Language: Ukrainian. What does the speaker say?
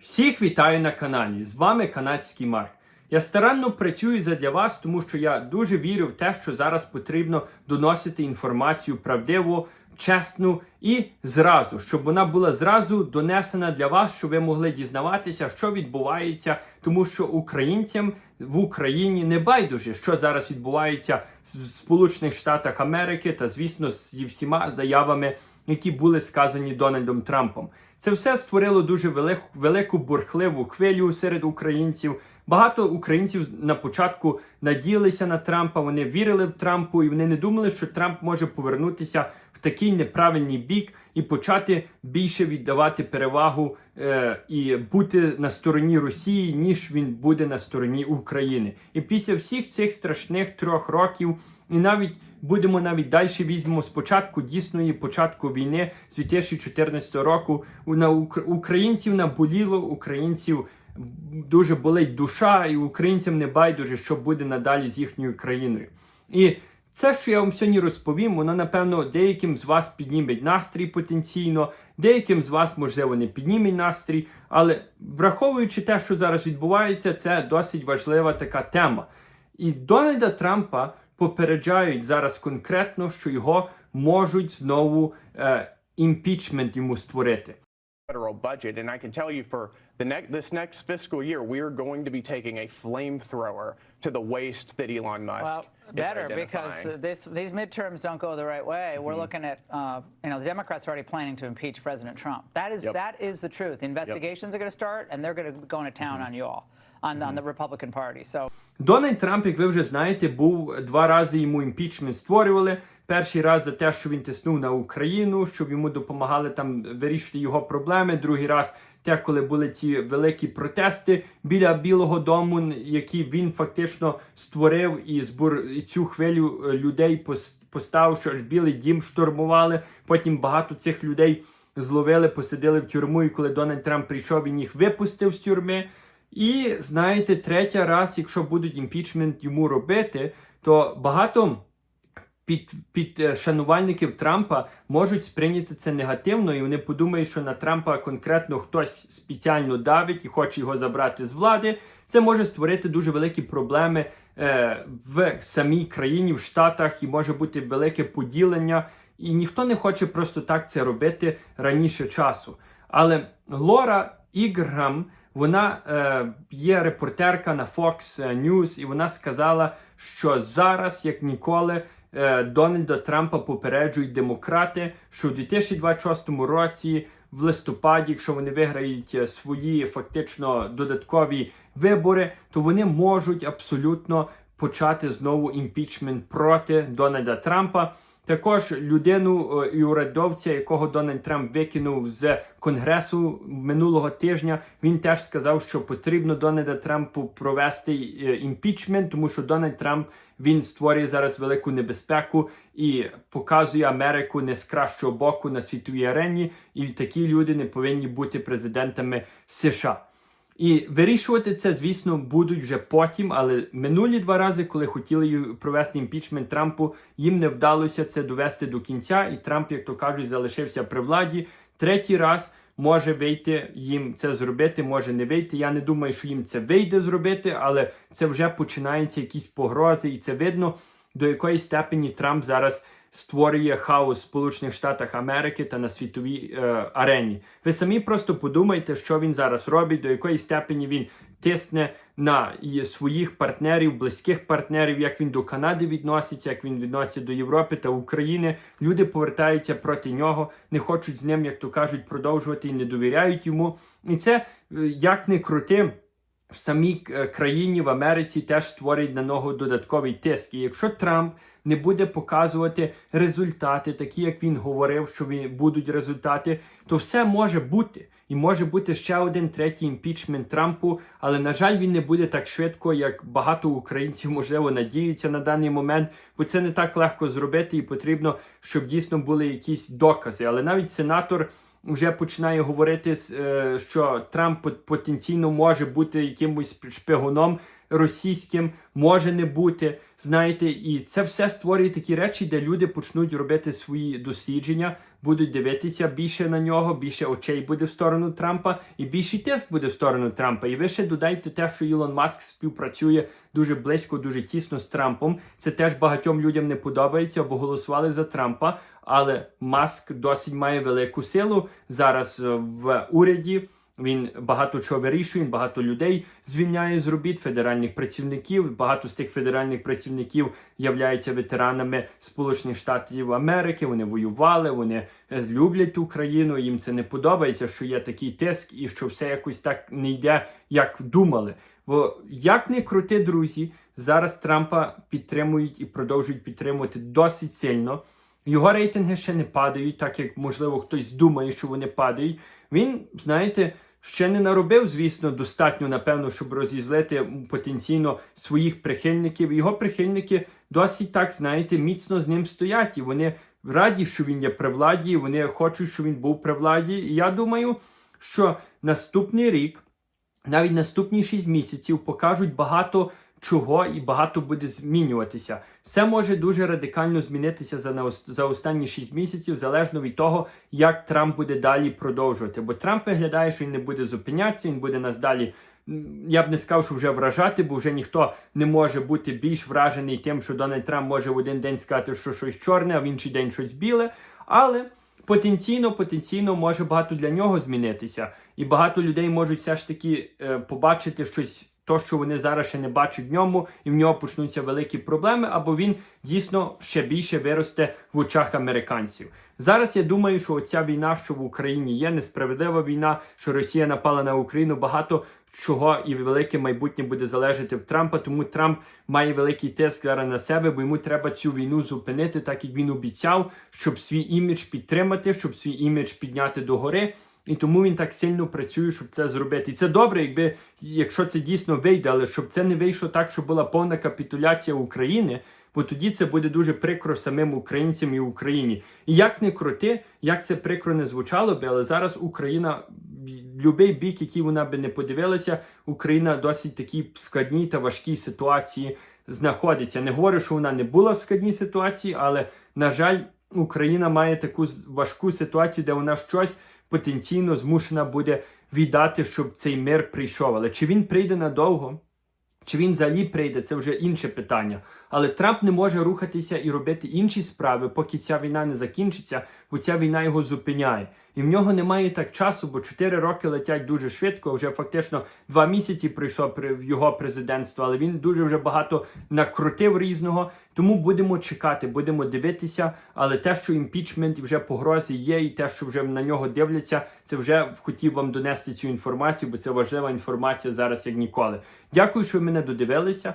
Всіх вітаю на каналі. З вами канадський Марк. Я старанно працюю задля вас, тому що я дуже вірю в те, що зараз потрібно доносити інформацію правдиву, чесну і зразу, щоб вона була зразу донесена для вас, щоб ви могли дізнаватися, що відбувається, тому що українцям в Україні не байдуже, що зараз відбувається в Сполучених Штатах Америки та, звісно, зі всіма заявами які були сказані Дональдом Трампом. Це все створило дуже велику, велику бурхливу хвилю серед українців. Багато українців на початку надіялися на Трампа, вони вірили в Трампу, і вони не думали, що Трамп може повернутися в такий неправильний бік і почати більше віддавати перевагу е, і бути на стороні Росії, ніж він буде на стороні України. І після всіх цих страшних трьох років. І навіть будемо навіть далі візьмемо спочатку дійсної початку війни з 2014 року. На українців наболіло, українців дуже болить душа, і українцям не байдуже, що буде надалі з їхньою країною. І це, що я вам сьогодні розповім, воно напевно деяким з вас підніме настрій потенційно, деяким з вас, можливо, не підніме настрій, але враховуючи те, що зараз відбувається, це досить важлива така тема. І Дональда Трампа попереджають зараз конкретно, що його можуть знову е, імпічмент йому створити. federal budget. And I can tell you for the next this next fiscal year, we are going to be taking a flamethrower to the waste that Elon Musk Well, is better because identifying. uh, this, these midterms don't go the right way. We're looking at, uh, you know, the Democrats are already planning to impeach President Trump. That is Yep. that is the truth. The investigations are going to start, and they're going to go into town on you all, On, on the Republican Party. So Дональд Трамп, як ви вже знаєте, був два рази йому імпічмент створювали. Перший раз за те, що він тиснув на Україну, щоб йому допомагали там вирішити його проблеми. Другий раз те, коли були ці великі протести біля Білого Дому, які він фактично створив і збур і цю хвилю е, людей пос- поставив, що аж Білий Дім штурмували. Потім багато цих людей зловили, посадили в тюрму. І коли Дональд Трамп прийшов, він їх випустив з тюрми. І знаєте, третя раз, якщо будуть імпічмент йому робити, то багато під, під е, шанувальників Трампа можуть сприйняти це негативно, і вони подумають, що на Трампа конкретно хтось спеціально давить і хоче його забрати з влади. Це може створити дуже великі проблеми е, в самій країні, в Штатах, і може бути велике поділення. І ніхто не хоче просто так це робити раніше часу. Але Лора Іграм, вона е, є репортерка на Fox News, і вона сказала, що зараз, як ніколи, е, Дональда Трампа попереджують демократи, що у 2026 році, в листопаді, якщо вони виграють е, свої фактично додаткові вибори, то вони можуть абсолютно почати знову імпічмент проти Дональда Трампа. Також людину е, і урядовця, якого Дональд Трамп викинув з конгресу минулого тижня, він теж сказав, що потрібно Дональда Трампу провести е, імпічмент, тому що Дональд Трамп він створює зараз велику небезпеку і показує Америку не з кращого боку на світовій арені, і такі люди не повинні бути президентами США. І вирішувати це, звісно, будуть вже потім, але минулі два рази, коли хотіли провести імпічмент Трампу, їм не вдалося це довести до кінця, і Трамп, як то кажуть, залишився при владі. Третій раз може вийти їм це зробити, може не вийти. Я не думаю, що їм це вийде зробити, але це вже починаються якісь погрози, і це видно, до якої степені Трамп зараз створює хаос в Сполучених Штатах Америки та на світовій е, арені. Ви самі просто подумайте, що він зараз робить, до якої степені він тисне на своїх партнерів, близьких партнерів, як він до Канади відноситься, як він відноситься до Європи та України. Люди повертаються проти нього, не хочуть з ним, як то кажуть, продовжувати і не довіряють йому. І це е, як не крути в самій е, країні в Америці теж створить на нього додатковий тиск. І якщо Трамп не буде показувати результати, такі як він говорив, що будуть результати, то все може бути. І може бути ще один третій імпічмент Трампу, але на жаль, він не буде так швидко, як багато українців можливо надіються на даний момент, бо це не так легко зробити, і потрібно, щоб дійсно були якісь докази. Але навіть сенатор вже починає говорити, е, що Трамп потенційно може бути якимось шпигуном російським, може не бути. Знаєте, і це все створює такі речі, де люди почнуть робити свої дослідження, будуть дивитися більше на нього, більше очей буде в сторону Трампа, і більший тиск буде в сторону Трампа. І ви ще додайте те, що Ілон Маск співпрацює дуже близько, дуже тісно з Трампом. Це теж багатьом людям не подобається, бо голосували за Трампа. Але Маск досить має велику силу зараз е, в уряді. Він багато чого вирішує, він багато людей звільняє з робіт, федеральних працівників. Багато з тих федеральних працівників являються ветеранами Сполучених Штатів Америки. Вони воювали, вони е, люблять Україну. Їм це не подобається, що є такий тиск і що все якось так не йде, як думали. Бо як не крути, друзі, зараз Трампа підтримують і продовжують підтримувати досить сильно. Його рейтинги ще не падають, так як можливо хтось думає, що вони падають. Він, знаєте, ще не наробив, звісно, достатньо, напевно, щоб розізлити потенційно своїх прихильників. Його прихильники досить так, знаєте, міцно з ним стоять, і вони раді, що він є при владі, і вони хочуть, щоб він був при владі. І я думаю, що наступний рік, навіть наступні 6 місяців, покажуть багато чого і багато буде змінюватися. Все може дуже радикально змінитися за, за останні 6 місяців, залежно від того, як Трамп буде далі продовжувати. Бо Трамп виглядає, що він не буде зупинятися, він буде нас далі. Я б не сказав, що вже вражати, бо вже ніхто не може бути більш вражений тим, що Дональд Трамп може в один день сказати, що щось чорне, а в інший день щось біле. Але потенційно, потенційно може багато для нього змінитися. І багато людей можуть все ж таки е, побачити щось, то, що вони зараз ще не бачать в ньому, і в нього почнуться великі проблеми, або він дійсно ще більше виросте в очах американців. Зараз я думаю, що оця війна, що в Україні є, несправедлива війна, що Росія напала на Україну, багато чого і велике майбутнє буде залежати в Трампа. Тому Трамп має великий тиск зараз на себе, бо йому треба цю війну зупинити, так як він обіцяв, щоб свій імідж підтримати, щоб свій імідж підняти догори. І тому він так сильно працює, щоб це зробити. І це добре, якби якщо це дійсно вийде, але щоб це не вийшло так, щоб була повна капітуляція України, бо тоді це буде дуже прикро самим українцям і Україні. І як не крути, як це прикро не звучало би, але зараз Україна, будь-який бік, який вона би не подивилася, Україна досить такій складній та важкій ситуації знаходиться. Не говорю, що вона не була в складній ситуації, але на жаль, Україна має таку важку ситуацію, де вона щось потенційно змушена буде віддати, щоб цей мир прийшов. Але чи він прийде надовго? Чи він взагалі прийде, це вже інше питання. Але Трамп не може рухатися і робити інші справи, поки ця війна не закінчиться, бо ця війна його зупиняє. І в нього немає так часу, бо 4 роки летять дуже швидко. Вже фактично 2 місяці пройшло при в його президентство, але він дуже вже багато накрутив різного. Тому будемо чекати, будемо дивитися. Але те, що імпічмент вже погрози є, і те, що вже на нього дивляться, це вже хотів вам донести цю інформацію, бо це важлива інформація зараз як ніколи. Дякую, що ви мене додивилися.